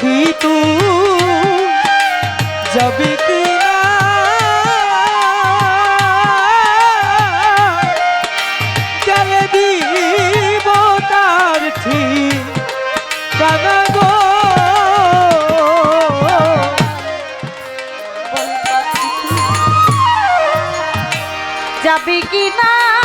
পাখি তু যাবি কি যাবি কি না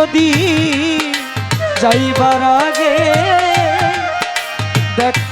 যদি যাইবার আগে দেখতাম